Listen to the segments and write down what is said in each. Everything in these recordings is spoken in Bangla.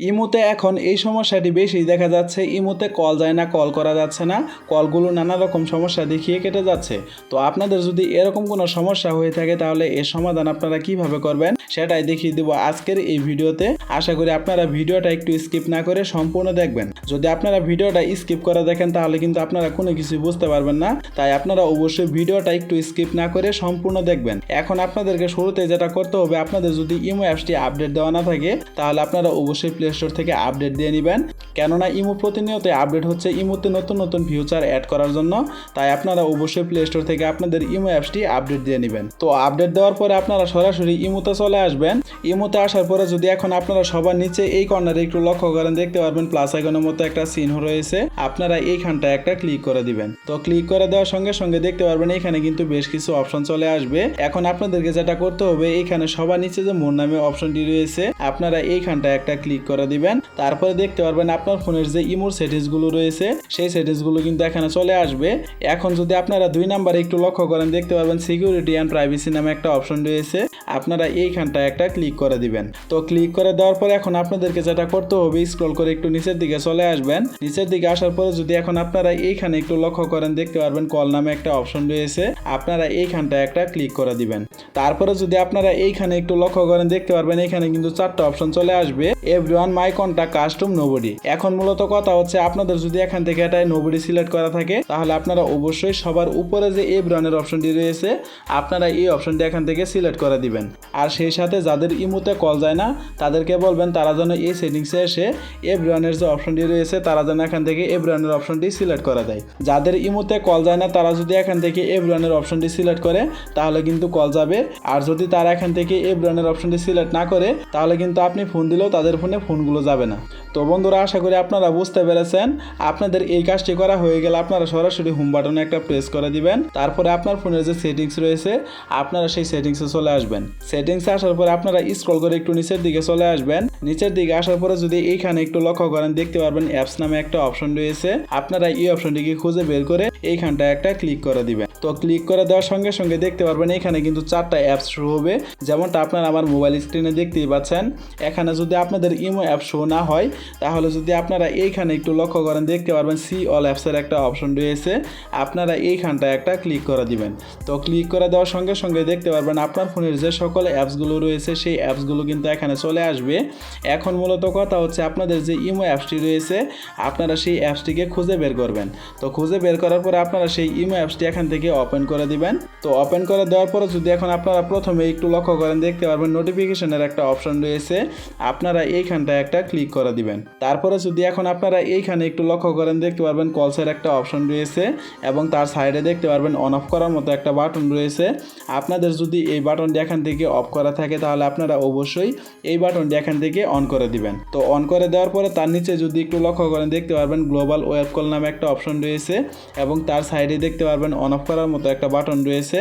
ইমোতে এখন এই সমস্যাটি বেশি দেখা যাচ্ছে, ইমোতে কল যায় না, কল করা যাচ্ছে না, কলগুলো নানা রকম সমস্যা দেখিয়ে কেটে যাচ্ছে। তো আপনাদের যদি এরকম কোনো সমস্যা হয়ে থাকে তাহলে এর সমাধান আপনারা কীভাবে করবেন সেটাই দেখিয়ে দেবো আজকের এই ভিডিওতে। আশা করি আপনারা ভিডিওটা একটু স্কিপ না করে সম্পূর্ণ দেখবেন। যদি আপনারা ভিডিওটা স্কিপ করে দেখেন তাহলে কিন্তু আপনারা কোনো কিছু বুঝতে পারবেন না। তাই আপনারা অবশ্যই ভিডিওটা একটু স্কিপ না করে সম্পূর্ণ দেখবেন। এখন আপনাদেরকে শুরুতে যেটা করতে হবে, আপনাদের যদি ইমো অ্যাপসটি আপডেট দেওয়া না থাকে তাহলে আপনারা অবশ্যই প্লে স্টোর থেকে আপডেট দিয়ে নেবেন। কেননা ইমো প্রতিনিয়ত আপডেট হচ্ছে, ইমোতে নতুন নতুন ফিউচার অ্যাড করার জন্য। তাই আপনারা অবশ্যই প্লে স্টোর থেকে আপনাদের ইমো অ্যাপসটি আপডেট দিয়ে নেবেন। তো আপডেট দেওয়ার পরে আপনারা সরাসরি ইমোতে চলে আসবেন। ইমোতে আসার পরে যদি এখন আপনারা সবার নিচে এই কর্নারে একটু লক্ষ্য করেন, দেখতে পারবেন প্লাস আইকনের মতো একটা চিহ্ন রয়েছে। আপনারা এইখানটায় একটা ক্লিক করে দিবেন। তো ক্লিক করে দেওয়ার সঙ্গে সঙ্গে দেখতে পারবেন এখানে কিন্তু বেশ কিছু অপশন চলে আসবে। এখন আপনাদেরকে যেটা করতে হবে এইখানে সবার নিচে যে মোর নামে অপশনটি রয়েছে, আপনারা এইখানটায় একটা ক্লিক করে দিবেন। তারপরে দেখতে পারবেন আপনার ফোনের যে ইমোর সেটিংসগুলো রয়েছে, সেই সেটিংসগুলো কিন্তু এখানে চলে আসবে। এখন যদি আপনারা দুই নাম্বারে একটু লক্ষ্য করেন, দেখতে পারবেন সিকিউরিটি অ্যান্ড প্রাইভেসি নামে একটা অপশন রয়েছে। আপনারা এইখানটায় একটা ক্লিক করে দিবেন। তো ক্লিক করে দেওয়ার পরে এখন আপনাদেরকে যেটা করতে হবে স্ক্রল করে একটু নিচের দিকে চলে আসবেন। নিচের দিকে আসার পরে যদি এখন আপনারা এইখানে একটু লক্ষ্য করেন, দেখতে পারবেন কল নামে একটা অপশন রয়েছে। আপনারা এইখানটায় একটা ক্লিক করে দিবেন। তারপরে যদি আপনারা এইখানে একটু লক্ষ্য করেন, দেখতে পারবেন এখানে কিন্তু চারটা অপশন চলে আসবে। Everyone my contact custom nobody এখন মূলত কথা হচ্ছে, আপনাদের যদি এখান থেকে এটাই নোবডি সিলেক্ট করা থাকে, তাহলে আপনারা অবশ্যই সবার উপরে যে এভরিওয়ানের অপশনটি রয়েছে, আপনারা এই অপশনটি এখান থেকে সিলেক্ট করে দিবেন। আর সেই সাথে যাদের ইমোতে কল যায় না, তাদেরকে বলবেন তারা যেন এই সেটিংসে এসে এভরিওয়ানের যে অপশনটি রয়েছে, তারা যেন এখান থেকে এভরিওয়ানের অপশনটি সিলেক্ট করা দেয়। যাদের ইমোতে কল যায় না, তারা যদি এখান থেকে এভরিওয়ানের অপশনটি সিলেক্ট করে, তাহলে কিন্তু কল যাবে। আর যদি তারা এখান থেকে এভরিওয়ানের অপশনটি সিলেক্ট না করে, তাহলে কিন্তু আপনি ফোন দিলেও তাদের ফোনে ফোনগুলো যাবে না। তো বন্ধুরা, আশা করি আপনারা বুঝতে পেরেছেন। আপনাদের এই কাজটি করা হয়ে গেলে আপনারা সরাসরি হোম বাটনে একটা প্রেস করে দিবেন। তারপরে আপনার ফোনের যে সেটিংস রয়েছে, আপনারা সেই সেটিংসে চলে আসবেন। সেটিংসে আসার পরে আপনারা স্ক্রল করে একটু নিচের দিকে চলে আসবেন। নিচের দিকে আসার পরে যদি এইখানে একটু লক্ষ্য করেন, দেখতে পারবেন অ্যাপস নামে একটা অপশন রয়েছে। আপনারা এই অপশনটিকে খুঁজে বের করে এইখানটা একটা ক্লিক করে দিবেন। তো ক্লিক করে দেওয়ার সঙ্গে সঙ্গে দেখতে পারবেন এখানে কিন্তু চারটা অ্যাপস শো হবে। যেমনটা আপনারা আমার মোবাইল স্ক্রিনে দেখতেই পাচ্ছেন। এখানে যদি আপনাদের ইমো অ্যাপ শো না হয়, তাহলে যদি আপনারা এইখানে একটু লক্ষ্য করেন, দেখতে পারবেন সি অল অ্যাপসের একটা অপশন রয়েছে। আপনারা এইখানটায় একটা ক্লিক করে দিবেন। তো ক্লিক করে দেওয়ার সঙ্গে সঙ্গে দেখতে পারবেন আপনার ফোনের যে সকল অ্যাপসগুলো রয়েছে, সেই অ্যাপসগুলো কিন্তু এখানে চলে আসবে। এখন মূলত কথা হচ্ছে আপনাদের যে ইমো অ্যাপসটি রয়েছে, আপনারা সেই অ্যাপসটিকে খুঁজে বের করবেন। তো খুঁজে বের করার পরে আপনারা সেই ইমো অ্যাপসটি এখান থেকে ওপেন করে দিবেন। তো ওপেন করে দেওয়ার পরে যদি এখন আপনারা প্রথমে একটু লক্ষ্য করেন, দেখতে পারবেন নোটিফিকেশনের একটা অপশন রয়েছে। আপনারা এইখানটায় একটা ক্লিক করে দিবেন। তারপরে যদি এখন আপনারা এইখানে একটু লক্ষ্য করেন, দেখতে পারবেন কলসের একটা অপশন রয়েছে এবং তার সাইডে দেখতে পারবেন অন অফ করার মতো একটা বাটন রয়েছে। আপনাদের যদি এই বাটনটি এখান থেকে অফ করা থাকে, তাহলে আপনারা অবশ্যই এই বাটনটি এখান থেকে অন করে দিবেন। তো অন করে দেওয়ার পরে তার নিচে যদি একটু লক্ষ্য করেন, দেখতে পারবেন গ্লোবাল ওয়েব কল নামে একটা অপশন রয়েছে এবং তার সাইডে দেখতে পারবেন অন অফ করার মতো একটা বাটন রয়েছে।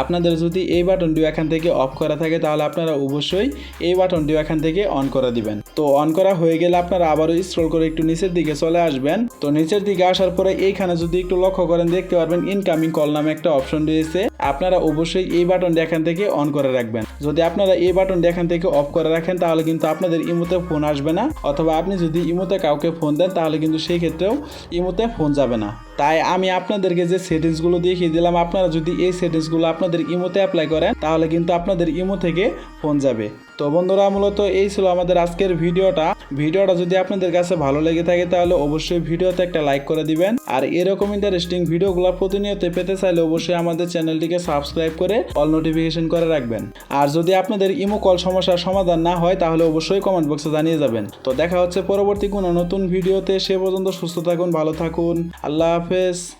আপনাদের যদি এই বাটনটিও এখান থেকে অফ করা থাকে, তাহলে আপনারা অবশ্যই এই বাটনটিও এখান থেকে অন করে দিবেন। তো অন করা হয়ে গেলে আপনারা আবারও স্ক্রল করে একটু নিচের দিকে চলে আসবেন। তো নিচের দিকে আসার পরে এইখানে যদি একটু লক্ষ্য করেন, দেখতে পারবেন ইনকামিং কল নামে একটা অপশন রয়েছে। আপনারা অবশ্যই এই বাটন দেখান থেকে অন করে রাখবেন। যদি আপনারা এই বাটন দেখান থেকে অফ করে রাখেন, তাহলে কিন্তু আপনাদের ইমোতে ফোন আসবে না। অথবা আপনি যদি ইমোতে কাউকে ফোন দেন, তাহলে কিন্তু সেই ক্ষেত্রেও ইমোতে ফোন যাবে না। তাই আমি আপনাদেরকে যে সেটিংসগুলো দেখিয়ে দিলাম, আপনারা যদি এই সেটিংসগুলো আপনাদের ইমোতে অ্যাপ্লাই করেন, তাহলে কিন্তু আপনাদের ইমো থেকে ফোন যাবে। তো বন্ধুরা, মূলত এই ছিল আমাদের আজকের ভিডিওটা। ভিডিওটা যদি আপনাদের কাছে ভালো লেগে থাকে, তাহলে অবশ্যই ভিডিওতে একটা লাইক করে দিবেন। আর এরকম ইন্টারেস্টিং ভিডিওগুলো প্রতিনিয়ত পেতে চাইলে অবশ্যই আমাদের চ্যানেলটিকে সাবস্ক্রাইব করে অল নোটিফিকেশন করে রাখবেন। আর যদি আপনাদের ইমো কল সমস্যার সমাধান না হয়, তাহলে অবশ্যই কমেন্ট বক্সে জানিয়ে যাবেন। তো দেখা হচ্ছে পরবর্তী কোনো নতুন ভিডিওতে। সে পর্যন্ত সুস্থ থাকুন, ভালো থাকুন। আল্লাহ Hafız.